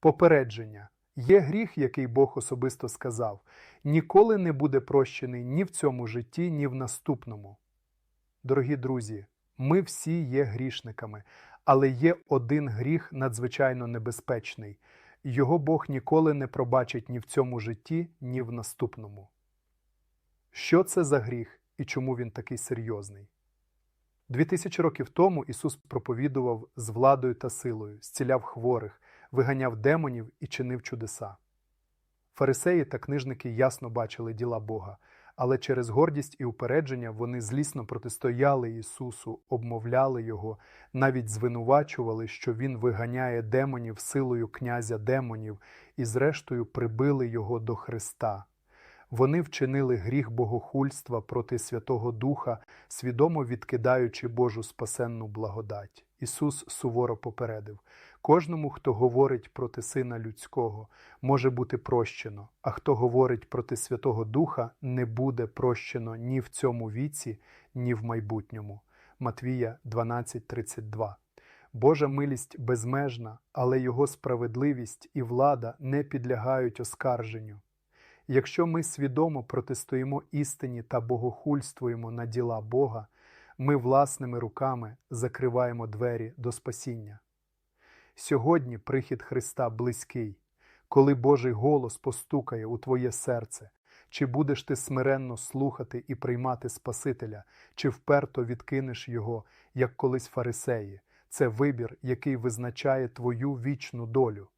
Попередження. Є гріх, який Бог особисто сказав, ніколи не буде прощений ні в цьому житті, ні в наступному. Дорогі друзі, ми всі є грішниками, але є один гріх надзвичайно небезпечний. Його Бог ніколи не пробачить ні в цьому житті, ні в наступному. Що це за гріх і чому він такий серйозний? Дві тисячі років тому Ісус проповідував з владою та силою, зціляв хворих, виганяв демонів і чинив чудеса. Фарисеї та книжники ясно бачили діла Бога, але через гордість і упередження вони злісно протистояли Ісусу, обмовляли Його, навіть звинувачували, що Він виганяє демонів силою князя демонів, і зрештою прибили Його до Христа. Вони вчинили гріх богохульства проти Святого Духа, свідомо відкидаючи Божу спасенну благодать. Ісус суворо попередив кожному, хто говорить проти Сина Людського, може бути прощено, а хто говорить проти Святого Духа, не буде прощено ні в цьому віці, ні в майбутньому. Матвія 12:32 Божа милість безмежна, але Його справедливість і влада не підлягають оскарженню. Якщо ми свідомо протистоїмо істині та богохульствуємо на діла Бога, ми власними руками закриваємо двері до спасіння. Сьогодні прихід Христа близький, коли Божий голос постукає у твоє серце, чи будеш ти смиренно слухати і приймати Спасителя, чи вперто відкинеш Його, як колись фарисеї. Це вибір, який визначає твою вічну долю.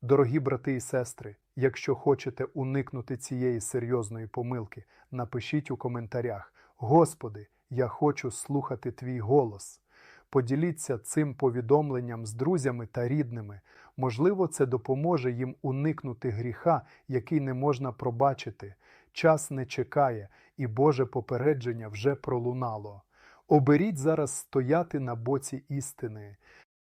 Дорогі брати і сестри, якщо хочете уникнути цієї серйозної помилки, напишіть у коментарях: Господи, я хочу слухати Твій голос. Поділіться цим повідомленням з друзями та рідними. Можливо, це допоможе їм уникнути гріха, який не можна пробачити. Час не чекає, і Боже попередження вже пролунало. Оберіть зараз стояти на боці істини.